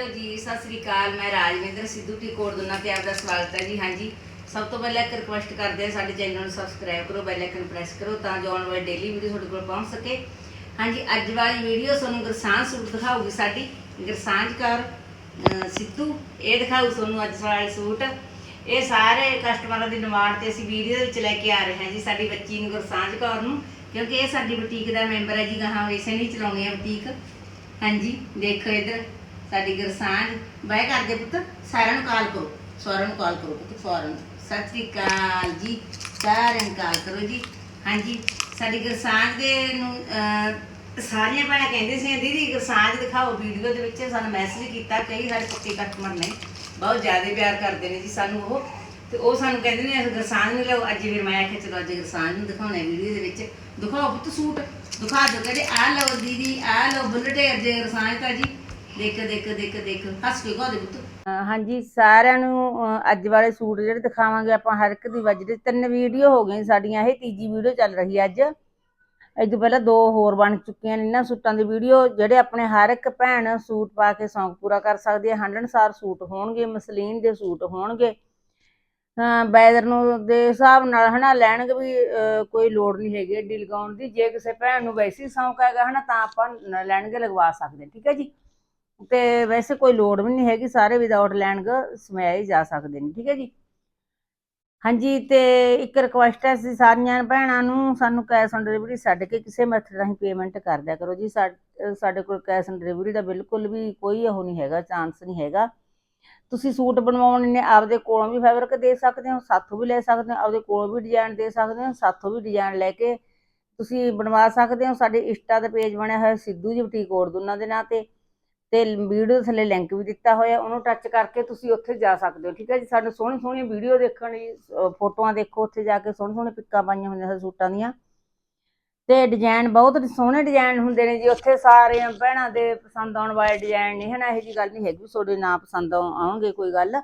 Hello ਜੀ, ਸਤਿ ਸ੍ਰੀ ਅਕਾਲ, ਮੈਂ Rajwinder Sidhu T ਕੋਰਦਨਾ ਤੇ ਆਪਦਾ ਸਵਾਗਤ ਹੈ ਜੀ। ਹਾਂਜੀ, ਸਭ ਤੋਂ ਪਹਿਲਾਂ ਇੱਕ ਰਿਕੁਐਸਟ ਕਰਦੇ ਹਾਂ ਸਾਡੇ ਚੈਨਲ ਨੂੰ ਸਬਸਕ੍ਰਾਈਬ ਕਰੋ ਬੈਲ ਆਈਕਨ ਪ੍ਰੈਸ ਕਰੋ ਤਾਂ ਜੋ ਆਉਣ ਵਾਲੀ ਡੇਲੀ ਵੀਡੀਓ ਤੁਹਾਡੇ ਕੋਲ ਪਹੁੰਚ ਸਕੇ। ਹਾਂਜੀ, ਅੱਜ ਵਾਲੀ ਵੀਡੀਓ ਤੁਹਾਨੂੰ ਗਰਸਾਂਝ ਸੂਟ ਦਿਖਾਊਗੀ ਸਾਡੀ। ਗਰਸਾਂਝ ਕੌਰ ਸਿੱਧੂ, ਇਹ ਦਿਖਾਊ ਤੁਹਾਨੂੰ ਅੱਜ ਵਾਲੇ ਸੂਟ। ਇਹ ਸਾਰੇ ਕਸਟਮਰਾਂ ਦੀ ਡਿਮਾਂਡ ਤੇ ਅਸੀਂ ਵੀਡੀਓ ਦੇ ਵਿੱਚ ਲੈ ਕੇ ਆ ਰਹੇ ਹਾਂ ਜੀ ਸਾਡੀ ਬੱਚੀ ਨੂੰ ਗਰਸਾਂਝ ਕੌਰ ਨੂੰ, ਕਿਉਂਕਿ ਇਹ ਸਾਡੀ ਬੁਟੀਕ ਦਾ ਮੈਂਬਰ ਹੈ ਜੀ, ਗਾਹਾਂ ਇਸੇ ਨਹੀਂ ਚਲਾਉਣੀ ਹੈ ਬੁਟੀਕ ਹਾਂਜੀ, ਦੇਖੋ ਇਧਰ। ਸਾਡੀ ਗਰਸਾਂਝ ਬਾਏ ਕਰਦੇ ਪੁੱਤ, ਸਾਰਿਆਂ ਨੂੰ ਕਾਲ ਕਰੋ ਸਾਰਿਆਂ ਨੂੰ ਕਾਲ ਕਰੋ ਪੁੱਤ ਸਾਰਿਆਂ ਸਤਿ ਸ੍ਰੀ ਅਕਾਲ ਜੀ, ਸਾਰਿਆਂ ਨੂੰ ਕਾਲ ਕਰੋ ਜੀ। ਹਾਂਜੀ, ਸਾਡੀ ਗਰਸਾਂਝ ਦੇ ਨੂੰ ਸਾਰੀਆਂ ਭੈਣਾਂ ਕਹਿੰਦੇ ਸੀ, ਦੀਦੀ ਗਰਸਾਂਝ ਦਿਖਾਓ ਵੀਡੀਓ ਦੇ ਵਿੱਚ, ਸਾਨੂੰ ਮੈਸੇਜ ਕੀਤਾ, ਕਈ ਸਾਡੇ ਪੱਕੇ ਕਸਟਮਰ ਨੇ, ਬਹੁਤ ਜ਼ਿਆਦਾ ਪਿਆਰ ਕਰਦੇ ਨੇ ਜੀ ਸਾਨੂੰ ਉਹ। ਤੇ ਉਹ ਸਾਨੂੰ ਕਹਿੰਦੇ ਨੇ ਅਸੀਂ ਗਰਸਾਂਝ ਨੂੰ ਲਓ ਅੱਜ ਫਿਰ ਮੈਂ ਆਖਿਆ, ਚਲੋ ਅੱਜ ਗਰਸਾਂਝ ਨੂੰ ਦਿਖਾਉਣਾ ਵੀਡੀਓ ਦੇ ਵਿੱਚ। ਦਿਖਾਓ ਪੁੱਤ ਸੂਟ, ਦਿਖਾ ਦਿਓ, ਕਹਿੰਦੇ ਆ ਲਓ ਦੀਦੀ ਆ ਲਓ ਬੁੱਲਟੇ ਅਰਜੇ ਗਰਸਾਂਝ ਤਾਂ ਜੀ। ਦੇਖ ਦੇਖ ਦੇਖ ਦੇਖ। ਹੱਸ ਕੇ ਗਾਦੇ ਪੁੱਤ। ਹਾਂਜੀ ਸਾਰਿਆਂ ਨੂੰ ਅਹ, ਅੱਜ ਵਾਲੇ ਸੂਟ ਜਿਹੜੇ ਦਿਖਾਵਾਂਗੇ ਆਪਾਂ ਹਰ ਇੱਕ ਦੀ ਵਜਦੇ ਤਿੰਨ ਵੀਡੀਓ ਹੋ ਗਈਆਂ ਸਾਡੀਆਂ ਇਹ ਤੀਜੀ ਵੀਡੀਓ ਚੱਲ ਰਹੀ ਹੈ ਅੱਜ। ਇਹ ਤੋਂ ਪਹਿਲਾਂ ਦੋ ਹੋਰ ਬਣ ਚੁੱਕੀਆਂ ਨੇ ਇਹਨਾਂ ਸੂਟਾਂ ਦੀ ਵੀਡੀਓ ਜਿਹੜੇ ਆਪਣੇ ਹਰ ਇੱਕ ਭੈਣ ਸੂਟ ਪਾ ਕੇ ਸ਼ੌਂਕ ਪੂਰਾ ਕਰ ਸਕਦੀ ਹੈ ਹੰਡਣਸਾਰ ਸੂਟ ਹੋਣਗੇ ਮਸਲੀਨ ਦੇ ਸੂਟ ਹੋਣਗੇ। ਵੈਦਰ ਨੂੰ ਦੇ ਹਿਸਾਬ ਨਾਲ ਹਨਾ ਲੈਣਗੇ ਵੀ ਅਹ, ਕੋਈ ਲੋੜ ਨਹੀਂ ਹੈਗੀ ਏਡੀ ਲਗਾਉਣ ਦੀ। ਜੇ ਕਿਸੇ ਭੈਣ ਨੂੰ ਵੈਸੇ ਹੀ ਸ਼ੌਂਕ ਹੈਗਾ ਹਨਾ ਤਾਂ ਆਪਾਂ ਨ- ਲੈਣਗੇ ਲਗਵਾ ਸਕਦੇ ਹਾਂ, ਠੀਕ ਹੈ ਜੀ? ਤੇ ਵੈਸੇ ਕੋਈ ਲੋੜ ਵੀ ਨਹੀਂ ਹੈਗੀ, ਸਾਰੇ ਵਿਦਆਊਟ ਲੈਣਗ ਸਮਿਆਏ ਜਾ ਸਕਦੇ ਨੇ, ਠੀਕ ਹੈ ਜੀ? ਹਾਂਜੀ, ਤੇ ਇੱਕ ਰਿਕੁਐਸਟ ਹੈ ਅਸੀਂ ਸਾਰੀਆਂ ਭੈਣਾਂ ਨੂੰ ਸਾਨੂੰ ਕੈਸ਼ ਔਨ ਡਿਲੀਵਰੀ ਛੱਡ ਕੇ ਕਿਸੇ ਮੈਥਡ ਰਾਹੀਂ ਪੇਮੈਂਟ ਕਰ ਦਿਆ ਕਰੋ ਜੀ। ਸਾਡੇ ਕੋਲ ਕੈਸ਼ ਔਨ ਡਿਲੀਵਰੀ ਦਾ ਬਿਲਕੁਲ ਵੀ ਕੋਈ ਉਹ ਨਹੀਂ ਹੈਗਾ ਚਾਂਸ ਨਹੀਂ ਹੈਗਾ। ਤੁਸੀਂ ਸੂਟ ਬਣਵਾਉਣੇ ਨੇ ਆਪਦੇ ਕੋਲੋਂ ਵੀ ਫੈਬਰਿਕ ਦੇ ਸਕਦੇ ਹੋ, ਸਾਥੋਂ ਵੀ ਲੈ ਸਕਦੇ ਹੋ, ਆਪਦੇ ਕੋਲੋਂ ਵੀ ਡਿਜ਼ਾਈਨ ਦੇ ਸਕਦੇ ਹੋ, ਸਾਥੋਂ ਵੀ ਡਿਜ਼ਾਈਨ ਲੈ ਕੇ ਤੁਸੀਂ ਬਣਵਾ ਸਕਦੇ ਹੋ। ਸਾਡੇ ਇੰਸਟਾ ਦਾ ਪੇਜ ਬਣਿਆ ਹੋਇਆ ਸਿੱਧੂ ਜੀ ਬੁਟੀਕ ਦੋਨਾਂ ਦੇ ਨਾਂ ਤੇ। ਤੇ ਵੀਡੀਓ ਥੱਲੇ ਲਿੰਕ ਵੀ ਦਿੱਤਾ ਹੋਇਆ, ਉਹਨੂੰ ਟੱਚ ਕਰਕੇ ਤੁਸੀਂ ਉੱਥੇ ਜਾ ਸਕਦੇ ਹੋ, ਠੀਕ ਹੈ ਜੀ? ਸਾਡੇ ਸੋਹਣੀ ਸੋਹਣੀ ਵੀਡੀਓ ਦੇਖਣ ਲਈ ਫੋਟੋਆਂ ਦੇਖੋ ਉੱਥੇ ਜਾ ਕੇ, ਸੋਹਣੇ ਸੋਹਣੇ ਪਿੱਕਾਂ ਪਾਈਆਂ ਹੁੰਦੀਆਂ ਸਾਡੇ ਸੂਟਾਂ ਦੀਆਂ। ਤੇ ਡਿਜ਼ਾਈਨ ਬਹੁਤ ਸੋਹਣੇ ਡਿਜ਼ਾਈਨ ਹੁੰਦੇ ਨੇ ਜੀ, ਉੱਥੇ ਸਾਰੇ ਭੈਣਾਂ ਦੇ ਪਸੰਦ ਆਉਣ ਵਾਲੇ ਡਿਜ਼ਾਈਨ ਨੇ, ਹਨਾ? ਇਹੋ ਜੀ ਗੱਲ ਨਹੀਂ ਹੈਗੀ ਵੀ ਤੁਹਾਡੇ ਨਾ ਪਸੰਦ ਆਉ- ਆਉਣਗੇ, ਕੋਈ ਗੱਲ।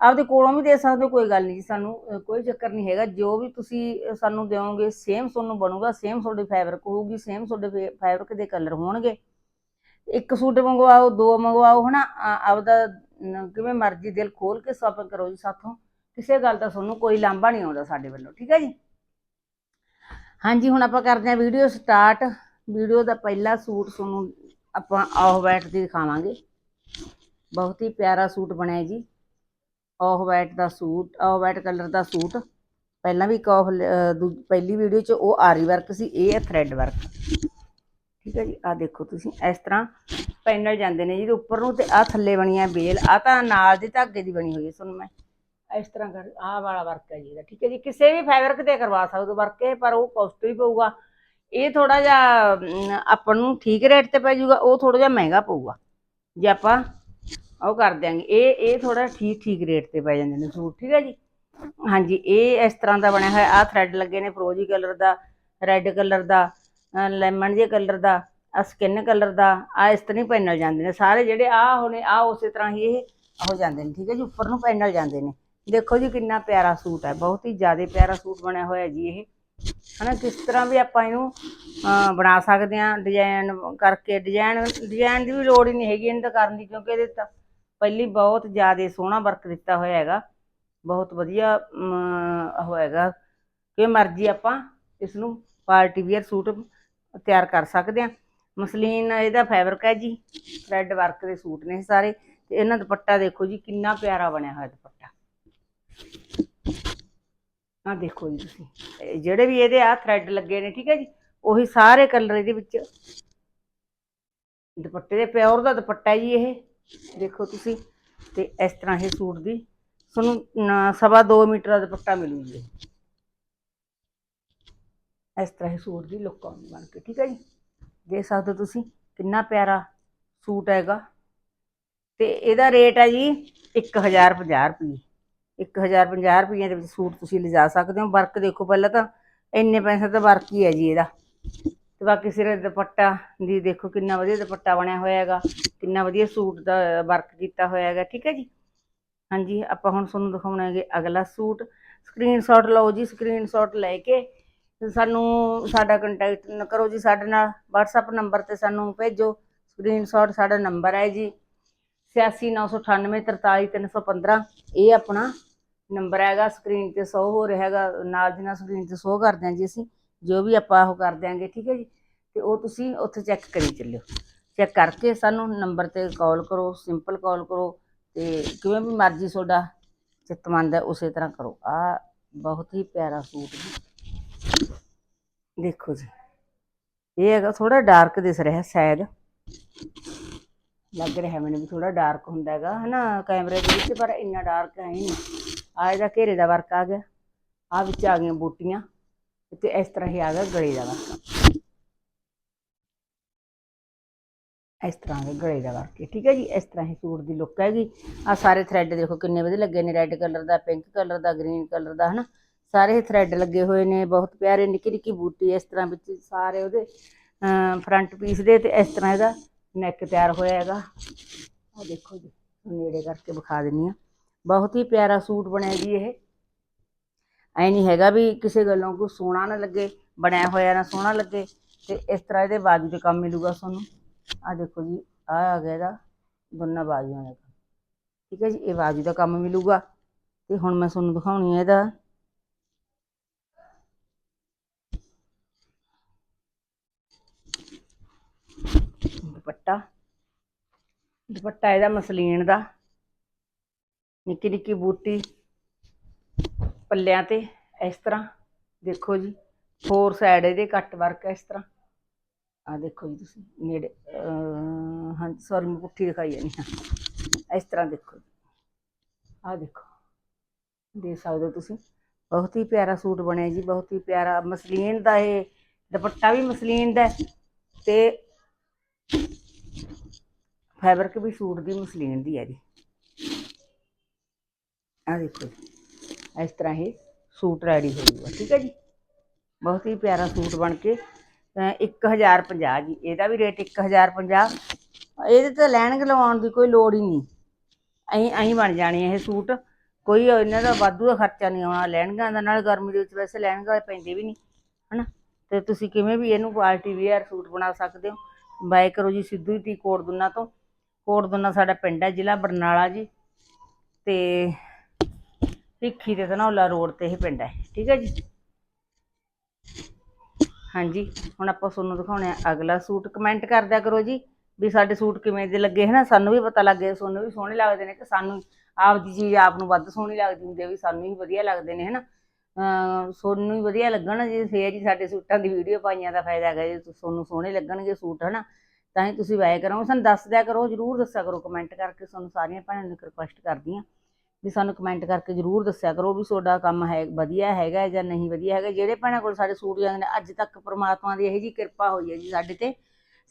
ਆਪਦੇ ਕੋਲੋਂ ਵੀ ਦੇ ਸਕਦੇ ਹੋ, ਕੋਈ ਗੱਲ ਨਹੀਂ ਜੀ, ਸਾਨੂੰ ਕੋਈ ਚੱਕਰ ਨਹੀਂ ਹੈਗਾ। ਜੋ ਵੀ ਤੁਸੀਂ ਸਾਨੂੰ ਦਿਓਗੇ ਸੇਮ ਤੁਹਾਨੂੰ ਬਣੂਗਾ ਸੇਮ ਤੁਹਾਡੀ ਫੈਬਰਿਕ ਹੋਊਗੀ ਸੇਮ ਤੁਹਾਡੇ ਫੈਬਰਿਕ ਦੇ ਕਲਰ ਹੋਣਗੇ। ਇੱਕ ਸੂਟ ਮੰਗਵਾਓ, ਦੋ ਮੰਗਵਾਓ, ਹਨਾ? ਆ- ਆਪਦਾ ਕਿਵੇਂ ਮਰਜ਼ੀ ਦਿਲ ਖੋਲ ਕੇ ਸ਼ਾਪਿੰਗ ਕਰੋ ਜੀ ਸਾਥੋਂ। ਕਿਸੇ ਗੱਲ ਦਾ ਤੁਹਾਨੂੰ ਕੋਈ ਲਾਂਭਾ ਨਹੀਂ ਆਉਂਦਾ ਸਾਡੇ ਵੱਲੋਂ, ਠੀਕ ਹੈ ਜੀ? ਹਾਂਜੀ, ਹੁਣ ਆਪਾਂ ਕਰਦੇ ਹਾਂ ਵੀਡੀਓ ਸਟਾਰਟ ਵੀਡੀਓ ਦਾ ਪਹਿਲਾ ਸੂਟ ਤੁਹਾਨੂੰ ਆਪਾਂ ਆਫ ਵਾਈਟ ਦੀ ਦਿਖਾਵਾਂਗੇ। ਬਹੁਤ ਹੀ ਪਿਆਰਾ ਸੂਟ ਬਣਿਆ ਜੀ। ਆਫ ਵਾਈਟ ਦਾ ਸੂਟ ਆਫ ਵਾਈਟ ਕਲਰ ਦਾ ਸੂਟ। ਪਹਿਲਾਂ ਵੀ ਇੱਕ ਆਫ ਪਹਿਲੀ ਵੀਡੀਓ 'ਚ ਉਹ ਆਰੀ ਵਰਕ ਸੀ, ਇਹ ਹੈ ਥ੍ਰੈਡ ਵਰਕ ਠੀਕ ਹੈ ਜੀ। ਆ ਦੇਖੋ ਤੁਸੀਂ, ਇਸ ਤਰ੍ਹਾਂ ਪੈਨਲ ਜਾਂਦੇ ਨੇ ਜਿਹਦੇ ਉੱਪਰ ਨੂੰ ਤੇ ਆ ਥੱਲੇ ਬਣੀਆਂ ਬੇਲ। ਆ ਤਾਂ ਨਾਲ ਦੇ ਧਾਗੇ ਦੀ ਬਣੀ ਹੋਈ ਹੈ ਤੁਹਾਨੂੰ ਮੈਂ ਇਸ ਤਰ੍ਹਾਂ ਕਰ, ਆਹ ਵਾਲਾ ਵਰਕ ਹੈ ਜੀ ਇਹਦਾ, ਠੀਕ ਹੈ ਜੀ। ਕਿਸੇ ਵੀ ਫੈਬਰਿਕ ਤੇ ਕਰਵਾ ਸਕਦੇ ਹੋ ਵਰਕ ਇਹ, ਪਰ ਉਹ ਕਾਸਟਲੀ ਪਊਗਾ। ਇਹ ਥੋੜਾ ਜਿਹਾ ਆਪਾਂ ਨੂੰ ਠੀਕ ਰੇਟ ਤੇ ਪੈ ਜਾਊਗਾ, ਉਹ ਥੋੜਾ ਜਿਹਾ ਮਹਿੰਗਾ ਪਊਗਾ। ਜੇ ਆਪਾਂ ਉਹ ਕਰ ਦਿਆਂਗੇ, ਇਹ ਇਹ ਥੋੜਾ ਠੀਕ ਠੀਕ ਰੇਟ ਤੇ ਪੈ ਜਾਂਦੇ ਨੇ ਸੂਟ, ਠੀਕ ਹੈ ਜੀ। ਹਾਂਜੀ, ਇਹ ਇਸ ਤਰ੍ਹਾਂ ਦਾ ਬਣਿਆ ਹੋਇਆ ਆ ਥ੍ਰੈਡ ਲੱਗੇ ਨੇ, ਫਰੋਜੀ ਕਲਰ ਦਾ ਰੈੱਡ ਕਲਰ ਦਾ। ਲੈਮਨ ਜੇ ਕਲਰ ਦਾ ਆ ਸਕਿਨ ਕਲਰ ਦਾ ਆ ਇਸ ਤਰ੍ਹਾਂ ਹੀ ਪੈਨਲ ਜਾਂਦੇ ਨੇ। ਸਾਰੇ ਜਿਹੜੇ ਆ ਹੋਣੇ ਆ ਉਸੇ ਤਰ੍ਹਾਂ ਹੀ ਇਹ ਹੋ ਜਾਂਦੇ ਨੇ ਠੀਕ ਹੈ ਜੀ? ਉੱਪਰ ਨੂੰ ਪੈਨਲ ਜਾਂਦੇ ਨੇ। ਦੇਖੋ ਜੀ ਕਿੰਨਾ ਪਿਆਰਾ ਸੂਟ ਹੈ ਬਹੁਤ ਹੀ ਜ਼ਿਆਦਾ ਪਿਆਰਾ ਸੂਟ ਬਣਿਆ ਹੋਇਆ ਜੀ ਇਹ। ਹਨਾ ਕਿਸ ਤਰ੍ਹਾਂ ਵੀ ਆਪਾਂ ਇਹਨੂੰ ਬਣਾ ਸਕਦੇ ਹਾਂ ਡਿਜ਼ਾਈਨ ਕਰਕੇ। ਡਿਜ਼ਾਈਨ ਡਿਜ਼ਾਈਨ ਦੀ ਵੀ ਲੋੜ ਹੀ ਨਹੀਂ ਹੈਗੀ ਇਹਨੂੰ ਤਾਂ ਕਰਨ ਦੀ ਕਿਉਂਕਿ ਇਹਦੇ ਤਾਂ ਪਹਿਲੀ ਬਹੁਤ ਜ਼ਿਆਦਾ ਸੋਹਣਾ ਵਰਕ ਦਿੱਤਾ ਹੋਇਆ ਹੈਗਾ। ਬਹੁਤ ਵਧੀਆ ਅਮ, ਉਹ ਹੈਗਾ। ਕਿ ਮਰਜ਼ੀ ਆਪਾਂ ਇਸ ਨੂੰ ਪਾਰਟੀ ਵੀਅਰ ਸੂਟ ਤਿਆਰ ਕਰ ਸਕਦੇ ਹਾਂ। ਮਸਲੀਨ, ਇਹਦਾ ਫੈਬਰਿਕ ਹੈ ਜੀ। ਰੈੱਡ ਵਰਕ ਦੇ ਸੂਟ ਨੇ ਇਹ ਸਾਰੇ। ਤੇ ਇਹਨਾਂ ਦੁਪੱਟਾ ਦੇਖੋ ਜੀ, ਕਿੰਨਾ ਪਿਆਰਾ ਬਣਿਆ ਹੋਇਆ ਦੁਪੱਟਾ। ਆ ਦੇਖੋ ਜੀ ਤੁਸੀਂ। ਜਿਹੜੇ ਵੀ ਇਹਦੇ ਆ ਥ੍ਰੈਡ ਲੱਗੇ ਨੇ, ਠੀਕ ਹੈ ਜੀ, ਉਹੀ ਸਾਰੇ ਕਲਰ ਇਹਦੇ ਵਿੱਚ ਦੁਪੱਟੇ ਦੇ ਪਿਓਰ ਦਾ ਦੁਪੱਟਾ ਜੀ ਇਹ। ਦੇਖੋ ਤੁਸੀਂ, ਤੇ ਇਸ ਤਰ੍ਹਾਂ ਇਹ ਸੂਟ ਦੀ ਤੁਹਾਨੂੰ ਨ- ਸਵਾ 2 ਮੀਟਰ ਦਾ ਦੁਪੱਟਾ ਮਿਲੂ ਜੀ ਇਸ ਤਰ੍ਹਾਂ ਹੀ ਸੂਟ ਦੀ ਲੁੱਕ ਆਉਂਦੀ ਬਣ ਕੇ, ਠੀਕ ਹੈ ਜੀ? ਦੇਖ ਸਕਦੇ ਹੋ ਤੁਸੀਂ ਕਿੰਨਾ ਪਿਆਰਾ ਸੂਟ ਹੈਗਾ। ਤੇ ਇਹਦਾ ਰੇਟ ਹੈ ਜੀ 1050 ਰੁਪਏ 1050 ਰੁਪਏ ਦੇ ਵਿੱਚ ਸੂਟ ਤੁਸੀਂ ਲਿਜਾ ਸਕਦੇ ਹੋ। ਵਰਕ ਦੇਖੋ ਪਹਿਲਾਂ ਤਾਂ, ਇੰਨੇ ਪੈਸੇ ਤਾਂ ਵਰਕ ਹੀ ਹੈ ਜੀ ਇਹਦਾ। ਤੇ ਬਾਕੀ ਸਿਰੇ ਦੁਪੱਟਾ ਦੀ ਦੇਖੋ ਕਿੰਨਾ ਵਧੀਆ ਦੁਪੱਟਾ ਬਣਿਆ ਹੋਇਆ ਹੈਗਾ। ਕਿੰਨਾ ਵਧੀਆ ਸੂਟ ਦਾ ਵਰਕ ਕੀਤਾ ਹੋਇਆ ਹੈਗਾ, ਠੀਕ ਹੈ ਜੀ? ਹਾਂਜੀ, ਆਪਾਂ ਹੁਣ ਤੁਹਾਨੂੰ ਦਿਖਾਉਣਾ ਹੈਗੇ ਅਗਲਾ ਸੂਟ। ਸਕਰੀਨਸ਼ਾਟ ਲਓ ਜੀ ਸਕਰੀਨਸ਼ਾਟ ਲੈ ਕੇ ਤੇ ਸਾਨੂੰ ਸਾਡਾ ਕੰਟੈਕਟ ਕਰੋ ਜੀ ਸਾਡੇ ਨਾਲ, WhatsApp ਨੰਬਰ ਤੇ ਸਾਨੂੰ ਭੇਜੋ ਸਕਰੀਨਸ਼ਾਟ ਸਾਡਾ ਨੰਬਰ ਹੈ ਜੀ 8698843315 ਇਹ ਆਪਣਾ ਨੰਬਰ ਹੈਗਾ ਸਕਰੀਨ ਤੇ ਸ਼ੋ ਹੋ ਰਿਹਾ ਹੈਗਾ, ਨਾਲ ਦੀ ਨਾਲ ਸਕਰੀਨ ਤੇ ਸ਼ੋ ਕਰਦੇ ਦਿਆਂ ਜੀ ਅਸੀਂ, ਜੋ ਵੀ ਆਪਾਂ ਉਹ ਕਰ ਦਿਆਂਗੇ, ਠੀਕ ਹੈ ਜੀ, ਤੇ ਉਹ ਤੁਸੀਂ ਉੱਥੇ ਚੈੱਕ ਕਰੀ ਚੱਲਿਓ ਚੈੱਕ ਕਰਕੇ ਸਾਨੂੰ ਨੰਬਰ ਤੇ ਕਾਲ ਕਰੋ ਸਿੰਪਲ ਕਾਲ ਕਰੋ, ਤੇ ਕਿਵੇਂ ਵੀ ਮਰਜ਼ੀ ਤੁਹਾਡਾ ਚਿੱਤਮੰਦ ਹੈ, ਉਸੇ ਤਰ੍ਹਾਂ ਕਰੋ ਆ ਬਹੁਤ ਹੀ ਪਿਆਰਾ ਸੂਟ ਜੀ। ਦੇਖੋ ਜੀ। ਇਹ ਹੈਗਾ ਥੋੜਾ ਡਾਰਕ ਦਿਸ ਰਿਹਾ ਸ਼ਾਇਦ। ਲੱਗ ਰਿਹਾ ਮੈਨੂੰ ਵੀ ਥੋੜਾ ਡਾਰਕ ਹੁੰਦਾ ਹੈਗਾ, ਹਨਾ? ਕੈਮਰੇ ਦੇ ਵਿੱਚ ਪਰ ਇੰਨਾ ਡਾਰਕ ਹੈ ਹੀ ਨਹੀਂ। ਆ ਇਹਦਾ ਘੇਰੇ ਦਾ ਵਰਕ ਆ ਗਿਆ। ਆ ਵਿੱਚ ਆ ਗਈਆਂ ਬੂਟੀਆਂ। ਤੇ ਇਸ ਤਰ੍ਹਾਂ ਹੀ ਆ ਗਿਆ ਗਲੇ ਦਾ ਵਰਕ ਇਸ ਤਰ੍ਹਾਂ ਦਾ ਗਲੇ ਦਾ ਵਰਕ ਠੀਕ ਹੈ ਜੀ, ਇਸ ਤਰ੍ਹਾਂ ਹੀ ਸੂਟ ਦੀ ਲੁੱਕ ਹੈਗੀ। ਆ ਸਾਰੇ ਥਰੈਡ ਦੇਖੋ ਕਿੰਨੇ ਵਧੀਆ ਲੱਗੇ ਨੇ। ਰੈੱਡ ਕਲਰ ਦਾ ਪਿੰਕ ਕਲਰ ਦਾ ਗ੍ਰੀਨ ਕਲਰ ਦਾ, ਹਨਾ? ਸਾਰੇ ਥਰੈਡ ਲੱਗੇ ਹੋਏ ਨੇ, ਬਹੁਤ ਪਿਆਰੇ ਨਿੱਕੀ ਨਿੱਕੀ ਬੂਟੀ ਇਸ ਤਰ੍ਹਾਂ ਵਿੱਚ ਸਾਰੇ ਉਹਦੇ ਫਰੰਟ ਪੀਸ ਦੇ ਤੇ ਇਸ ਤਰ੍ਹਾਂ ਇਹਦਾ ਨੈਕ ਤਿਆਰ ਹੋਇਆ ਹੈਗਾ। ਆ ਦੇਖੋ ਜੀ, ਨੇੜੇ ਕਰਕੇ ਵਿਖਾ ਦਿੰਨੀ ਆ ਬਹੁਤ ਹੀ ਪਿਆਰਾ ਸੂਟ ਬਣਿਆ ਜੀ ਇਹ। ਐ ਨਹੀਂ ਹੈਗਾ ਵੀ ਕਿਸੇ ਗੱਲੋਂ ਕੋਈ ਸੋਹਣਾ ਨਾ ਲੱਗੇ, ਬਣਿਆ ਹੋਇਆ ਨਾ ਸੋਹਣਾ ਲੱਗੇ, ਤੇ ਇਸ ਤਰ੍ਹਾਂ ਇਹਦੇ ਬਾਜੂ ਤੇ ਕੰਮ ਮਿਲੂਗਾ ਤੁਹਾਨੂੰ। ਆ ਦੇਖੋ ਜੀ ਆ ਆ ਗਿਆ ਇਹਦਾ, ਦੋਨਾਂ ਬਾਜੂਆਂ ਦਾ ਕੰਮ। ਠੀਕ ਹੈ ਜੀ, ਇਹ ਬਾਜੂ ਦਾ ਕੰਮ ਮਿਲੂਗਾ। ਤੇ ਹੁਣ ਮੈਂ ਤੁਹਾਨੂੰ ਦਿਖਾਉਣੀ ਹੈ ਇਹਦਾ ਦੁਪੱਟਾ। ਦੁਪੱਟਾ ਇਹਦਾ ਮਸਲੀਨ ਦਾ। ਨਿੱਕੀ ਨਿੱਕੀ ਬੂਟੀ। ਪੱਲਿਆਂ ਤੇ ਇਸ ਤਰ੍ਹਾਂ। ਦੇਖੋ ਜੀ ਫੋਰ ਸਾਈਡ ਇਹਦੇ ਕੱਟ ਵਰਕ ਇਸ ਤਰ੍ਹਾਂ। ਆ ਦੇਖੋ ਜੀ ਤੁਸੀਂ, ਨੇੜੇ ਹਾਂ ਸੌਰੀ ਮੈਂ ਪੁੱਠੀ ਦਿਖਾਈ ਜਾਨੀ ਹਾਂ। ਇਸ ਤਰ੍ਹਾਂ ਦੇਖੋ ਆ ਦੇਖੋ। ਦੇ ਸਕਦੇ ਹੋ ਤੁਸੀਂ। ਬਹੁਤ ਹੀ ਪਿਆਰਾ ਸੂਟ ਬਣਿਆ ਜੀ, ਬਹੁਤ ਹੀ ਪਿਆਰਾ ਮਸਲੀਨ ਦਾ ਇਹ ਦੁਪੱਟਾ ਵੀ ਮਸਲੀਨ ਦਾ ਹੈ ਤੇ ਫੈਬਰਿਕ ਵੀ ਸੂਟ ਦੀ ਮਸਲੀਨ ਦੀ ਹੈ ਜੀ। ਆ ਦੇਖੋ ਜੀ, ਇਸ ਤਰ੍ਹਾਂ ਇਹ ਸੂਟ ਰੈਡੀ ਹੋ ਜਾਊਗਾ ਠੀਕ ਹੈ ਜੀ। ਬਹੁਤ ਹੀ ਪਿਆਰਾ ਸੂਟ ਬਣ ਕੇ ਅਹ 1050 ਜੀ। ਇਹਦਾ ਵੀ ਰੇਟ 1050 ਇਹਦੇ ਤੇ ਲੈਣ ਲਵਾਉਣ ਦੀ ਕੋਈ ਲੋੜ ਹੀ ਨਹੀਂ। ਐਂ ਐਂ ਬਣ ਜਾਣੇ ਇਹ ਸੂਟ। ਕੋਈ ਇਹਨਾਂ ਦਾ ਵਾਧੂ ਦਾ ਖਰਚਾ ਨਹੀਂ ਆਉਣਾ। ਲੈਣਗਾਂ ਦਾ ਨਾਲ ਗਰਮੀ ਦੇ ਵਿੱਚ ਵੈਸੇ ਲੈਣਗਾ ਪੈਂਦੇ ਵੀ ਨਹੀਂ ਹਨਾ? ਤੇ ਤੁਸੀਂ ਕਿਵੇਂ ਵੀ ਇਹਨੂੰ ਪਾਰਟੀ ਵੇਅਰ ਸੂਟ ਬਣਾ ਸਕਦੇ ਹੋ। ਬਾਏ ਕਰੋ ਜੀ ਸਿੱਧੂ ਟੀ ਕੋਟ ਦੁਨਾ ਤੋਂ। ਕੋਟ ਦੁਨਾ ਸਾਡਾ ਪਿੰਡ ਹੈ ਜ਼ਿਲ੍ਹਾ ਬਰਨਾਲਾ ਜੀ। ਤੇ ਭਿੱਖੀ ਤੇ ਧਨੌਲਾ ਰੋਡ ਤੇ ਇਹ ਪਿੰਡ ਹੈ, ਠੀਕ ਹੈ ਜੀ? ਹਾਂਜੀ, ਹੁਣ ਆਪਾਂ ਤੁਹਾਨੂੰ ਦਿਖਾਉਣੇ ਆ ਅਗਲਾ ਸੂਟ। ਕਮੈਂਟ ਕਰਦਿਆ ਕਰੋ ਜੀ ਵੀ ਸਾਡੇ ਸੂਟ ਕਿਵੇਂ ਦੇ ਲੱਗੇ, ਹਨਾ? ਸਾਨੂੰ ਵੀ ਪਤਾ ਲੱਗੇ ਤੁਹਾਨੂੰ ਵੀ ਸੋਹਣੇ ਲੱਗਦੇ ਨੇ ਕਿ ਸਾਨੂੰ ਆਪ ਦੀ ਚੀਜ਼ ਆਪ ਨੂੰ ਵੱਧ ਸੋਹਣੀ ਲੱਗਦੀ ਹੁੰਦੀ ਹੈ, ਵੀ ਸਾਨੂੰ ਵੀ ਵਧੀਆ ਲੱਗਦੇ ਨੇ, ਹਨਾ? ਅਮ ਤੁਹਾਨੂੰ ਵੀ ਵਧੀਆ ਲੱਗਣ ਜੀ ਫੇਰ ਜੀ ਸਾਡੇ ਸੂਟਾਂ ਦੀ ਵੀਡੀਓ ਪਾਈਆਂ ਦਾ ਫਾਇਦਾ ਹੈਗਾ, ਜੀ ਤੁਹਾਨੂੰ ਸੋਹਣੇ ਲੱਗਣਗੇ ਸੂਟ, ਹਨਾ? ਤਾਂ ਹੀ ਤੁਸੀਂ ਵਾਏ ਕਰੋ ਸਾਨੂੰ ਦੱਸ ਦਿਆ ਕਰੋ, ਜਰੂਰ ਦੱਸਿਆ ਕਰੋ ਕਮੈਂਟ ਕਰਕੇ। ਤੁਹਾਨੂੰ ਸਾਰੀਆਂ ਭੈਣਾਂ ਨੂੰ ਰਿਕੁਐਸਟ ਕਰਦੀ ਹਾਂ ਵੀ ਸਾਨੂੰ ਕਮੈਂਟ ਕਰਕੇ ਜਰੂਰ ਦੱਸਿਆ ਕਰੋ ਵੀ ਤੁਹਾਡਾ ਕੰਮ ਹੈ, ਵਧੀਆ ਹੈਗਾ ਜਾਂ ਨਹੀਂ ਵਧੀਆ ਹੈਗਾ। ਜਿਹੜੇ ਭੈਣਾਂ ਕੋਲ ਸਾਡੇ ਸੂਟ ਜਾਂਦੇ ਨੇ, ਅੱਜ ਤੱਕ ਪ੍ਰਮਾਤਮਾ ਦੀ ਇਹੋ ਜੀ ਕਿਰਪਾ ਹੋਈ ਹੈ ਜੀ ਸਾਡੇ ਤੇ।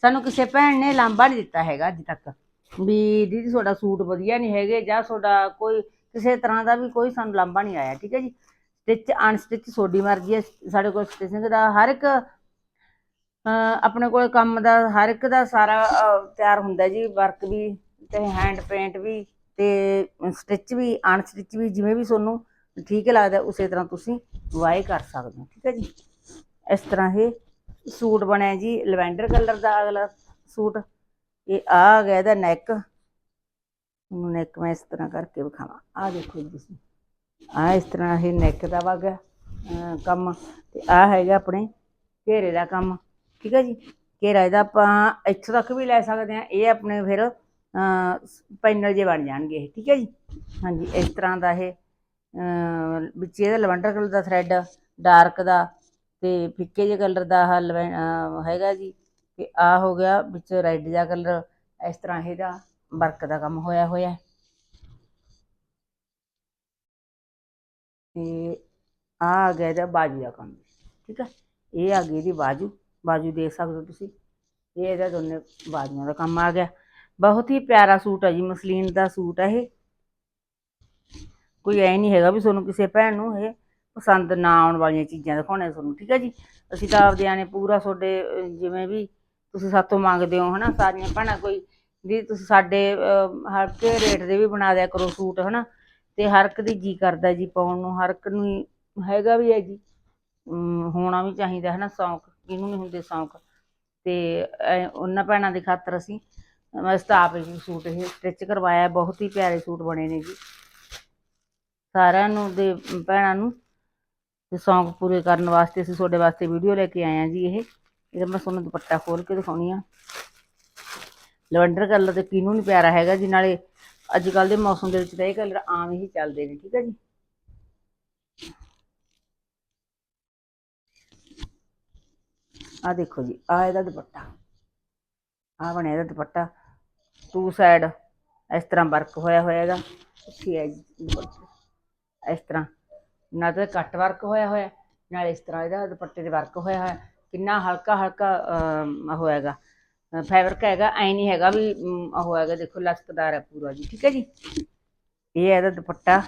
ਸਾਨੂੰ ਕਿਸੇ ਭੈਣ ਨੇ ਲਾਂਭਾ ਨਹੀਂ ਦਿੱਤਾ ਹੈਗਾ ਅੱਜ ਤੱਕ। ਵੀ ਦੀਦੀ, ਤੁਹਾਡਾ ਸੂਟ ਵਧੀਆ ਨਹੀਂ ਹੈਗੇ ਜਾਂ ਤੁਹਾਡਾ ਕੋਈ ਕਿਸੇ ਤਰ੍ਹਾਂ ਦਾ ਵੀ ਕੋਈ ਸਾਨੂੰ ਲਾਂਭਾ ਨਹੀਂ ਆਇਆ, ਠੀਕ ਹੈ ਜੀ? ਸਟਿਚ ਅਨਸਟਿਚ ਤੁਹਾਡੀ ਮਰਜ਼ੀ ਹੈ। ਸਾਡੇ ਕੋਲ ਸਟਿਚਿੰਗ ਦਾ ਹਰ ਇੱਕ ਆਪਣੇ ਕੋਲ ਕੰਮ ਦਾ, ਹਰ ਇੱਕ ਦਾ ਸਾਰਾ ਤਿਆਰ ਹੁੰਦਾ ਜੀ ਵਰਕ ਵੀ ਤੇ ਹੈਂਡ ਪੇਂਟ ਵੀ ਤੇ ਸਟਿਚ ਵੀ ਅਨਸਟਿਚ ਵੀ, ਜਿਵੇਂ ਵੀ ਤੁਹਾਨੂੰ ਠੀਕ ਲੱਗਦਾ, ਉਸੇ ਤਰ੍ਹਾਂ ਤੁਸੀਂ ਵਾਏ ਕਰ ਸਕਦੇ ਹੋ, ਠੀਕ ਹੈ ਜੀ। ਇਸ ਤਰ੍ਹਾਂ ਇਹ ਸੂਟ ਬਣਿਆ ਜੀ, ਲਵੈਂਡਰ ਕਲਰ ਦਾ ਅਗਲਾ ਸੂਟ। ਇਹ ਆ ਗਿਆ ਇਹਦਾ ਨੈਕ ਉਹਨੂੰ ਨੈਕ ਮੈਂ ਇਸ ਤਰ੍ਹਾਂ ਕਰਕੇ ਵਿਖਾਵਾਂ। ਆ ਦੇਖੋ ਜੀ ਤੁਸੀਂ। ਆ ਇਸ ਤਰ੍ਹਾਂ ਇਹ ਨੈਕ ਦਾ ਵਾ ਗਿਆ ਕੰਮ। ਤੇ ਆ ਹੈਗਾ ਆਪਣੇ ਘੇਰੇ ਦਾ ਕੰਮ। ਠੀਕ ਹੈ ਜੀ? ਘੇਰਾ ਇਹਦਾ ਆਪਾਂ ਇੱਥੋਂ ਤੱਕ ਵੀ ਲੈ ਸਕਦੇ ਆ ਇਹ ਆਪਣੇ ਫਿਰ ਪੈਨਲ ਜੇ ਬਣ ਜਾਣਗੇ ਇਹ, ਠੀਕ ਹੈ ਜੀ? ਹਾਂਜੀ, ਇਸ ਤਰ੍ਹਾਂ ਦਾ ਇਹ ਵਿੱਚ ਇਹਦਾ ਲਵੰਡਰ ਕਲਰ ਦਾ ਥਰੈਡ ਡਾਰਕ ਦਾ ਤੇ ਫਿੱਕੇ ਜਿਹੇ ਕਲਰ ਦਾ ਆਹ ਲਵੈ- ਹੈਗਾ ਜੀ। ਤੇ ਆ ਹੋ ਗਿਆ ਵਿੱਚ ਰੈੱਡ ਦਾ ਕਲਰ, ਇਸ ਤਰ੍ਹਾਂ ਇਹਦਾ ਵਰਕ ਦਾ ਕੰਮ ਹੋਇਆ ਹੋਇਆ। ਤੇ ਆ ਆ ਗਿਆ ਇਹਦਾ ਬਾਜੂ ਦਾ ਕੰਮ, ਠੀਕ ਹੈ ਇਹ ਆ ਗਈ ਇਹਦੀ ਬਾਜੂ। ਬਾਜੂ ਦੇਖ ਸਕਦੇ ਹੋ ਤੁਸੀਂ। ਇਹ ਇਹਦਾ ਦੋਨੇ ਬਾਜੂਆਂ ਦਾ ਕੰਮ ਆ ਗਿਆ। ਬਹੁਤ ਹੀ ਪਿਆਰਾ ਸੂਟ ਹੈ ਜੀ, ਮਸਲੀਨ ਦਾ ਸੂਟ ਹੈ ਇਹ। ਕੋਈ ਐ ਨਹੀਂ ਹੈਗਾ ਵੀ ਤੁਹਾਨੂੰ ਕਿਸੇ ਭੈਣ ਨੂੰ ਇਹ ਪਸੰਦ ਨਾ ਆਉਣ ਵਾਲੀਆਂ ਚੀਜ਼ਾਂ ਦਿਖਾਉਣੇ ਤੁਹਾਨੂੰ, ਠੀਕ ਹੈ ਜੀ? ਅਸੀਂ ਤਾਂ ਆਪਦਿਆਂ ਨੇ ਪੂਰਾ ਤੁਹਾਡੇ ਜਿਵੇਂ ਵੀ ਤੁਸੀਂ ਸਾਤੋਂ ਮੰਗਦੇ ਹੋ, ਹਨਾ? ਸਾਰੀਆਂ ਭੈਣਾਂ ਕੋਈ ਵੀ ਤੁਸੀਂ ਸਾਡੇ ਹਲਕੇ ਰੇਟ ਦੇ ਵੀ ਬਣਾ ਦਿਆ ਕਰੋ ਸੂਟ, ਹਨਾ? ਤੇ ਹਰ ਇੱਕ ਦੀ ਜੀ ਕਰਦਾ ਜੀ ਪਾਉਣ ਨੂੰ, ਹਰ ਇੱਕ ਨੂੰ ਹੈਗਾ ਵੀ ਹੈ ਜੀ। ਹੋਣਾ ਵੀ ਚਾਹੀਦਾ ਹੈ ਨਾ ਸ਼ੌਂਕ ਕਿਹਨੂੰ ਨਹੀਂ ਹੁੰਦੇ ਸ਼ੌਂਕ। ਤੇ ਐ ਉਹਨਾਂ ਭੈਣਾਂ ਦੀ ਖਾਤਰ ਅਸੀਂ, ਮੈਂ ਤਾਂ ਆਪ ਸੂਟ ਇਹ ਸਟਿਚ ਕਰਵਾਇਆ, ਬਹੁਤ ਹੀ ਪਿਆਰੇ ਸੂਟ ਬਣੇ ਨੇ ਜੀ। ਸਾਰਿਆਂ ਨੂੰ ਦੇ ਭੈਣਾਂ ਨੂੰ ਤੇ ਸ਼ੌਂਕ ਪੂਰੇ ਕਰਨ ਵਾਸਤੇ ਅਸੀਂ ਤੁਹਾਡੇ ਵਾਸਤੇ ਵੀਡੀਓ ਲੈ ਕੇ ਆਏ ਹਾਂ ਜੀ ਇਹ। ਇਹਦਾ ਮੈਂ ਤੁਹਾਨੂੰ ਦੁਪੱਟਾ ਖੋਲ ਕੇ ਦਿਖਾਉਣੀ ਆ ਲਵੈਂਡਰ ਕਲਰ ਤੇ ਕਿਹਨੂੰ ਨਹੀਂ ਪਿਆਰਾ ਹੈਗਾ ਜੀ, ਨਾਲੇ ਅੱਜ ਕੱਲ ਦੇ ਮੌਸਮ ਦੇ ਵਿੱਚ ਤਾਂ ਇਹ ਕਲਰ ਆਮ ਹੀ ਚੱਲਦੇ ਨੇ, ਠੀਕ ਹੈ ਜੀ। ਆ ਦੇਖੋ ਜੀ ਆ ਇਹਦਾ ਦੁਪੱਟਾ। ਆ ਬਣਿਆ ਇਹਦਾ ਦੁਪੱਟਾ। ਟੂ ਸਾਈਡ ਇਸ ਤਰ੍ਹਾਂ ਵਰਕ ਹੋਇਆ ਹੋਇਆ ਹੈਗਾ ਇੱਥੇ ਹੈ ਜੀ ਦੁਪੱਟਾ। ਇਸ ਤਰ੍ਹਾਂ। ਨਾ ਤਾਂ ਕੱਟ ਵਰਕ ਹੋਇਆ ਹੋਇਆ ਨਾਲ ਇਸ ਤਰ੍ਹਾਂ ਇਹਦਾ ਦੁਪੱਟੇ ਤੇ ਵਰਕ ਹੋਇਆ ਹੋਇਆ। ਕਿੰਨਾ ਹਲਕਾ ਹਲਕਾ ਅਮ, ਉਹ ਹੈਗਾ ਫੈਬਰਿਕ ਹੈਗਾ ਐ ਨਹੀਂ ਹੈਗਾ ਵੀ ਉਹ ਹੈਗਾ ਦੇਖੋ ਲਸਕਦਾਰ ਹੈ ਪੂਰਾ ਜੀ ਠੀਕ ਹੈ ਜੀ? ਇਹ ਹੈ ਇਹਦਾ ਦੁਪੱਟਾ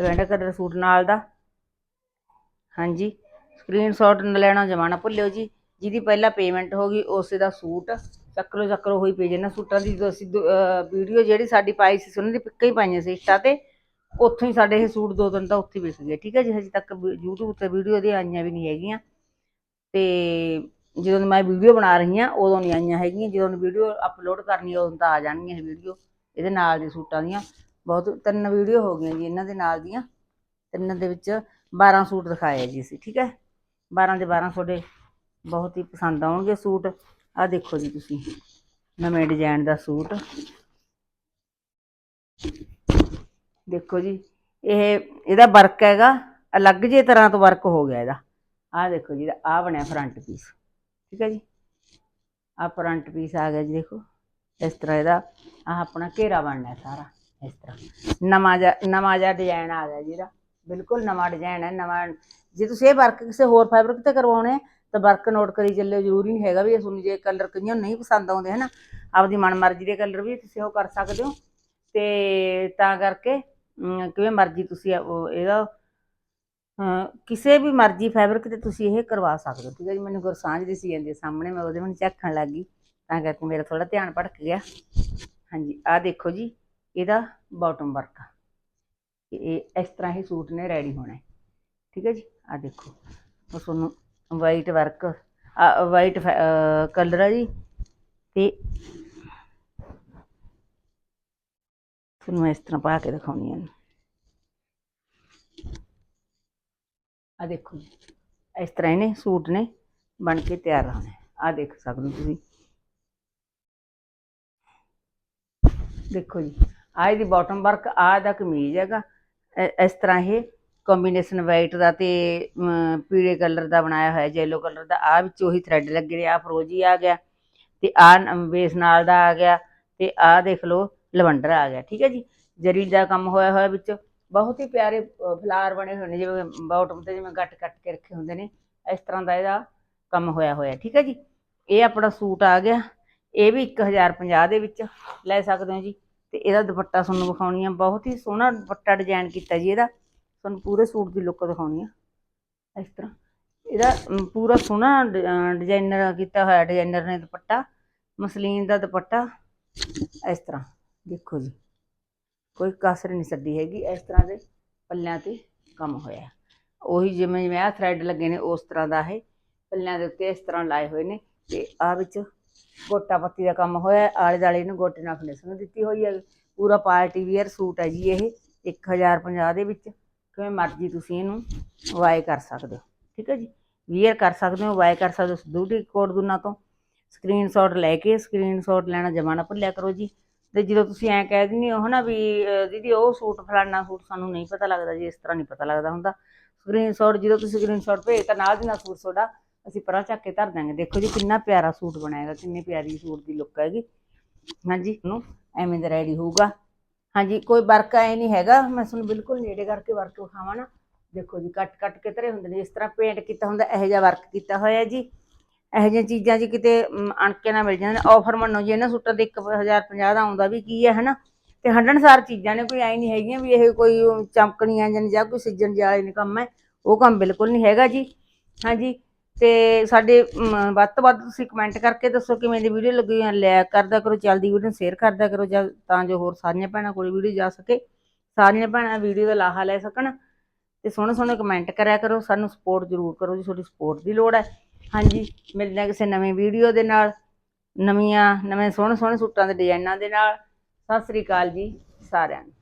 ਲਵੈਂਡਰ ਕਲਰ ਸੂਟ ਨਾਲ ਦਾ। ਹਾਂਜੀ। ਸਕਰੀਨਸ਼ਾਟ ਲੈਣਾ ਜਮਾਨਾ ਭੁੱਲਿਓ ਜੀ। ਜਿਹਦੀ ਪਹਿਲਾਂ ਪੇਮੈਂਟ ਹੋ ਗਈ, ਉਸੇ ਦਾ ਸੂਟ। ਚੱਕਰੋ ਚੱਕਰੋ ਹੋਈ ਪਈ ਨਾ ਸੂਟਾਂ ਦੀ ਜਦੋਂ ਅਸੀਂ ਵੀਡੀਓ ਜਿਹੜੀ ਸਾਡੀ ਪਾਈ ਸੀ, ਉਹਨਾਂ ਦੀ ਪਿੱਕਾਂ ਹੀ ਪਾਈਆਂ ਸੀ ਇੰਸਟਾ ਤੇ। ਉੱਥੋਂ ਹੀ ਸਾਡੇ ਇਹ ਸੂਟ ਦੋ ਤਿੰਨ ਤਾਂ ਉੱਥੇ ਹੀ ਵਿਕ ਗਏ, ਠੀਕ ਹੈ ਜੀ? ਹਜੇ ਤੱਕ ਵੀ YouTube ਤੇ ਵੀਡੀਓ ਦੇ ਆਈਆਂ ਵੀ ਨਹੀਂ ਹੈਗੀਆਂ। ਤੇ ਜਦੋਂ ਮੈਂ ਵੀਡੀਓ ਬਣਾ ਰਹੀ ਹਾਂ, ਉਦੋਂ ਨਹੀਂ ਆਈਆਂ ਹੈਗੀਆਂ। ਜਦੋਂ ਵੀਡੀਓ ਅਪਲੋਡ ਕਰਨੀ, ਉਦੋਂ ਤਾਂ ਆ ਜਾਣਗੀਆਂ ਇਹ ਵੀਡੀਓ ਇਹਦੇ ਨਾਲ ਦੇ ਸੂਟਾਂ ਦੀਆਂ। ਬਹੁਤ ਤਿੰਨ ਵੀਡੀਓ ਹੋ ਗਈਆਂ ਜੀ ਇਹਨਾਂ ਦੇ ਨਾਲ ਦੀਆਂ। ਤਿੰਨ ਦੇ ਵਿੱਚ 12 ਸੂਟ ਦਿਖਾਏ ਜੀ ਅਸੀਂ, ਠੀਕ ਹੈ? 12 ਦੇ 12 ਤੁਹਾਡੇ ਬਹੁਤ ਹੀ ਪਸੰਦ ਆਉਣਗੇ ਸੂਟ। ਆਹ ਦੇਖੋ ਜੀ ਤੁਸੀਂ, ਨਵੇਂ ਡਿਜ਼ਾਈਨ ਦਾ ਸੂਟ। ਦੇਖੋ ਜੀ, ਇਹ, ਇਹਦਾ ਵਰਕ ਹੈਗਾ, ਅਲੱਗ ਜੇ ਤਰ੍ਹਾਂ ਤੋਂ ਵਰਕ ਹੋ ਗਿਆ ਇਹਦਾ। ਆਹ ਦੇਖੋ ਜੀ ਆਹ ਬਣਿਆ ਫਰੰਟ ਪੀਸ ਠੀਕ ਹੈ ਜੀ? ਆਹ ਫਰੰਟ ਪੀਸ ਆ ਗਿਆ ਜੀ, ਦੇਖੋ। ਇਸ ਤਰ੍ਹਾਂ ਇਹਦਾ ਆਹ ਆਪਣਾ ਘੇਰਾ ਬਣਨਾ ਸਾਰਾ, ਇਸ ਤਰ੍ਹਾਂ। ਨਵਾਂ ਜਿਹਾ ਨਵਾਂ ਜਿਹਾ ਡਿਜ਼ਾਈਨ ਆ ਗਿਆ ਜੀ ਇਹਦਾ। ਬਿਲਕੁਲ ਨਵਾਂ ਡਿਜ਼ਾਈਨ ਹੈ, ਨਵਾਂ ਜੇ ਤੁਸੀਂ ਇਹ ਵਰਕ ਕਿਸੇ ਹੋਰ ਫੈਬਰਿਕ ਤੇ ਕਰਵਾਉਣੇ ਆ ਤਾਂ ਵਰਕ ਨੋਟ ਕਰੀ ਚੱਲਿਓ, ਜ਼ਰੂਰੀ ਨਹੀਂ ਹੈਗਾ ਵੀ ਇਹ ਤੁਹਾਨੂੰ ਜੇ ਕਲਰ ਕਈਆਂ ਨੂੰ ਨਹੀਂ ਪਸੰਦ ਆਉਂਦੇ, ਹਨਾ? ਆਪਦੀ ਮਨਮਰਜ਼ੀ ਦੇ ਕਲਰ ਵੀ ਤੁਸੀਂ ਉਹ ਕਰ ਸਕਦੇ ਹੋ। ਤੇ ਤਾਂ ਕਰਕੇ ਕਿਵੇਂ ਮਰਜ਼ੀ ਤੁਸੀਂ ਇਹਦਾ ਕਿਸੇ ਵੀ ਮਰਜ਼ੀ ਫੈਬਰਿਕ ਤੇ ਤੁਸੀਂ ਇਹ ਕਰਵਾ ਸਕਦੇ ਹੋ। ਠੀਕ ਹੈ ਜੀ, ਮੈਨੂੰ ਗੁਰਸਾਂਝ ਦੀ ਸੀ ਜਾਂਦੀ ਸਾਹਮਣੇ, ਮੈਂ ਉਹਦੇ ਮੈਨੂੰ ਝੱਖਣ ਲੱਗ ਗਈ। ਤਾਂ ਕਰਕੇ ਮੇਰਾ ਥੋੜਾ ਧਿਆਨ ਭਟਕ ਗਿਆ। ਹਾਂਜੀ, ਆਹ ਦੇਖੋ ਜੀ, ਇਹਦਾ ਬਾਟਮ ਵਰਕ ਆ। ਇਹ ਇਸ ਤਰ੍ਹਾਂ ਹੀ ਸੂਟ ਨੇ ਰੈਡੀ ਹੋਣਾ ਠੀਕ ਹੈ ਜੀ? ਆਹ ਦੇਖੋ, ਉਹ ਤੁਹਾਨੂੰ ਵਾਈਟ ਵਰਕ ਵਾਈਟ ਕਲਰ ਹੈ ਜੀ, ਤੇ ਤੁਹਾਨੂੰ ਇਸ ਤਰ੍ਹਾਂ ਪਾ ਕੇ ਦਿਖਾਉਣੀ ਹੈ ਆ ਦੇਖੋ ਜੀ, ਇਸ ਤਰ੍ਹਾਂ ਇਹਨੇ ਸੂਟ ਨੇ ਬਣ ਕੇ ਤਿਆਰ ਹੋਣਾ। ਆ ਦੇਖ ਸਕਦੇ ਹੋ ਤੁਸੀਂ। ਦੇਖੋ ਜੀ ਆ ਇਹਦੀ ਬਾਟਮ ਵਰਕ ਆ ਇਹਦਾ ਕਮੀਜ਼ ਹੈਗਾ ਇਸ ਤਰ੍ਹਾਂ ਇਹ ਕੰਬੀਨੇਸ਼ਨ ਵਾਈਟ ਦਾ ਤੇ ਪੀਲੇ ਕਲਰ ਦਾ ਬਣਾਇਆ ਹੋਇਆ ਯੈਲੋ ਕਲਰ ਦਾ। ਆ ਵਿੱਚ ਉਹੀ ਥ੍ਰੈਡ ਲੱਗੇ ਨੇ ਆ ਫਰੋਜੀ ਆ ਗਿਆ। ਤੇ ਆ ਬੇਸ ਨਾਲ ਦਾ ਆ ਗਿਆ। ਤੇ ਆ ਦੇਖ ਲਓ ਲਵੰਡਰ ਆ ਗਿਆ, ਠੀਕ ਹੈ ਜੀ? ਜਰੀ ਦਾ ਕੰਮ ਹੋਇਆ ਹੋਇਆ ਵਿੱਚ। ਬਹੁਤ ਹੀ ਪਿਆਰੇ ਫਲਾਰ ਬਣੇ ਹੋਏ ਨੇ, ਜਿਵੇਂ ਬਾਟਮ ਤੇ ਜਿਵੇਂ ਗੱਟ ਕੱਟ ਕੇ ਰੱਖੇ ਹੁੰਦੇ ਨੇ। ਇਸ ਤਰ੍ਹਾਂ ਦਾ ਇਹਦਾ ਕੰਮ ਹੋਇਆ ਹੋਇਆ, ਠੀਕ ਹੈ ਜੀ? ਇਹ ਆਪਣਾ ਸੂਟ ਆ ਗਿਆ। ਇਹ ਵੀ 1050 ਦੇ ਵਿੱਚ ਲੈ ਸਕਦੇ ਹੋ ਜੀ। ਤੇ ਇਹਦਾ ਦੁਪੱਟਾ ਤੁਹਾਨੂੰ ਵਿਖਾਉਣੀ ਆ। ਬਹੁਤ ਹੀ ਸੋਹਣਾ ਦੁਪੱਟਾ ਡਿਜ਼ਾਈਨ ਕੀਤਾ ਜੀ ਇਹਦਾ। ਤੁਹਾਨੂੰ ਪੂਰੇ ਸੂਟ ਦੀ ਲੁੱਕ ਦਿਖਾਉਣੀ ਆ। ਇਸ ਤਰ੍ਹਾਂ। ਇਹਦਾ ਪੂਰਾ ਸੋਹਣਾ ਡਿਜ਼ਾਈਨਰ ਕੀਤਾ ਹੋਇਆ ਡਿਜ਼ਾਈਨਰ ਨੇ ਦੁਪੱਟਾ, ਮਸਲੀਨ ਦਾ ਦੁਪੱਟਾ। ਇਸ ਤਰ੍ਹਾਂ। ਦੇਖੋ ਜੀ। ਕੋਈ ਕਸਰ ਨਹੀਂ ਛੱਡੀ ਹੈਗੀ। ਇਸ ਤਰ੍ਹਾਂ ਦੇ ਪੱਲਿਆਂ ਤੇ ਕੰਮ ਹੋਇਆ। ਉਹੀ ਜਿਵੇਂ ਜਿਵੇਂ ਆਹ ਥ੍ਰੈਡ ਲੱਗੇ ਨੇ, ਉਸ ਤਰ੍ਹਾਂ ਦਾ ਇਹ ਪੱਲਿਆਂ ਦੇ ਉੱਤੇ ਇਸ ਤਰ੍ਹਾਂ ਲਾਏ ਹੋਏ ਨੇ। ਤੇ ਆ ਵਿੱਚ ਗੋਟਾ ਪੱਤੀ ਦਾ ਕੰਮ ਹੋਇਆ। ਆਲੇ ਦਾਲੇ ਨੂੰ ਗੋਟੇ ਨਾਲ ਫਿਨਿਸ਼ਿੰਗ ਦਿੱਤੀ ਹੋਈ ਹੈ ਪੂਰਾ ਪਾਰਟੀ ਵੀਅਰ ਸੂਟ ਹੈ ਜੀ ਇਹ। 1050 ਦੇ ਵਿੱਚ। ਕਿਵੇਂ ਮਰਜ਼ੀ ਤੁਸੀਂ ਇਹਨੂੰ ਵਾਏ ਕਰ ਸਕਦੇ ਹੋ, ਠੀਕ ਹੈ ਜੀ? ਵੀਅਰ ਕਰ ਸਕਦੇ ਹੋ, ਵਾਏ ਕਰ ਸਕਦੇ ਹੋ ਸਿੱਧੂਟੀ ਕੋਡ ਦੁਨਾ ਤੋਂ। ਸਕਰੀਨਸ਼ਾਟ ਲੈ ਕੇ ਸਕਰੀਨਸ਼ਾਟ ਲੈਣਾ ਜਮਾ ਨਾ ਭੁੱਲਿਆ ਕਰੋ ਜੀ। ਤੇ ਜਦੋਂ ਤੁਸੀਂ ਐਂ ਕਹਿ ਦਿੰਦੇ ਹੋ ਨਾ ਵੀ ਦੀਦੀ ਉਹ ਸੂਟ ਫਲਾਨਾ ਸੂਟ ਸਾਨੂੰ ਨਹੀਂ ਪਤਾ ਲੱਗਦਾ ਜੀ, ਇਸ ਤਰ੍ਹਾਂ ਨਹੀਂ ਪਤਾ ਲੱਗਦਾ ਹੁੰਦਾ। ਸਕਰੀਨਸ਼ਾਟ ਜਦੋਂ ਤੁਸੀਂ ਸਕਰੀਨਸ਼ਾਟ ਭੇਜ ਤਾਂ ਨਾਲ ਦੀ ਨਾਲ ਸੂਟ ਤੁਹਾਡਾ ਅਸੀਂ ਪਰਾਂ ਚੱਕ ਕੇ ਧਰ ਦਾਂਗੇ ਦੇਖੋ ਜੀ ਕਿੰਨਾ ਪਿਆਰਾ ਸੂਟ ਬਣਾਏਗਾ ਕਿੰਨੀ ਪਿਆਰੀ ਸੂਟ ਦੀ ਲੁੱਕ ਹੈਗੀ। ਹਾਂਜੀ ਨੂੰ ਐਵੇਂ ਦਾ ਰੈਡੀ ਹੋਊਗਾ। ਹਾਂਜੀ ਕੋਈ ਵਰਕ ਐ ਨਹੀਂ ਹੈਗਾ। ਮੈਂ ਤੁਹਾਨੂੰ ਬਿਲਕੁਲ ਨੇੜੇ ਕਰਕੇ ਵਰਕ ਵਿਖਾਵਾਂ ਨਾ। ਦੇਖੋ ਜੀ ਕੱਟ ਕੱਟ ਕੇ ਧਰੇ ਹੁੰਦੇ ਨੇ। ਜਿਸ ਤਰ੍ਹਾਂ ਪੇਂਟ ਕੀਤਾ ਹੁੰਦਾ ਇਹੋ ਜਿਹਾ ਵਰਕ ਕੀਤਾ ਹੋਇਆ ਜੀ। ਇਹੋ ਜਿਹੀਆਂ ਚੀਜ਼ਾਂ ਜੀ ਕਿਤੇ ਅਮ, ਅਣਕੇ ਨਾਲ ਮਿਲ ਜਾਂਦੇ ਨੇ ਆਫਰ ਮੰਨੋ ਜੀ ਇਹਨਾਂ ਸੂਟਾਂ ਦੇ 1050 ਦਾ ਆਉਂਦਾ ਵੀ ਕੀ ਹੈ ਹਨਾ? ਤੇ ਹੰਡਣਸਾਰ ਚੀਜ਼ਾਂ ਨੇ ਕੋਈ ਐ ਨਹੀਂ ਹੈਗੀਆਂ ਵੀ ਇਹ ਕੋਈ ਚਮਕਣੀਆਂ ਜਾਂ ਜਾਂ ਕੋਈ ਸਿੱਜਣ ਵਾਲੇ ਨੇ ਕੰਮ ਹੈ। ਉਹ ਕੰਮ ਬਿਲਕੁਲ ਨਹੀਂ ਹੈਗਾ ਜੀ। ਹਾਂਜੀ ਤੇ ਸਾਡੇ ਅਮ, ਵੱਧ ਤੋਂ ਵੱਧ ਤੁਸੀਂ ਕਮੈਂਟ ਕਰਕੇ ਦੱਸੋ ਕਿਵੇਂ ਦੀ ਵੀਡੀਓ ਲੱਗੀ ਹੈ ਲਾਇਕ ਕਰਦਾ ਕਰੋ ਚੱਲਦੀ ਵੀਡੀਓ ਨੂੰ ਸ਼ੇਅਰ ਕਰਦਾ ਕਰੋ ਜਾਂ ਤਾਂ ਜੋ ਹੋਰ ਸਾਰੀਆਂ ਭੈਣਾਂ ਕੋਲ ਵੀਡੀਓ ਜਾ ਸਕੇ। ਸਾਰੀਆਂ ਭੈਣਾਂ ਵੀਡੀਓ ਦਾ ਲਾਹਾ ਲੈ ਸਕਣ ਤੇ ਸੋਹਣੇ ਸੋਹਣੇ ਕਮੈਂਟ ਕਰਿਆ ਕਰੋ। ਸਾਨੂੰ ਸਪੋਰਟ ਜ਼ਰੂਰ ਕਰੋ ਜੀ ਤੁਹਾਡੀ ਸਪੋਰਟ ਦੀ ਲੋੜ ਹੈ। ਹਾਂਜੀ ਮਿਲਦੇ ਹਾਂ ਕਿਸੇ ਨਵੀਂ ਵੀਡੀਓ ਦੇ ਨਾਲ ਨਵੀਆਂ ਨਵੇਂ ਸੋਹਣੇ ਸੋਹਣੇ ਸੂਟਾਂ ਦੇ ਡਿਜ਼ਾਈਨਾਂ ਦੇ ਨਾਲ। ਸਤਿ ਸ੍ਰੀ ਅਕਾਲ ਜੀ ਸਾਰਿਆਂ ਨੂੰ।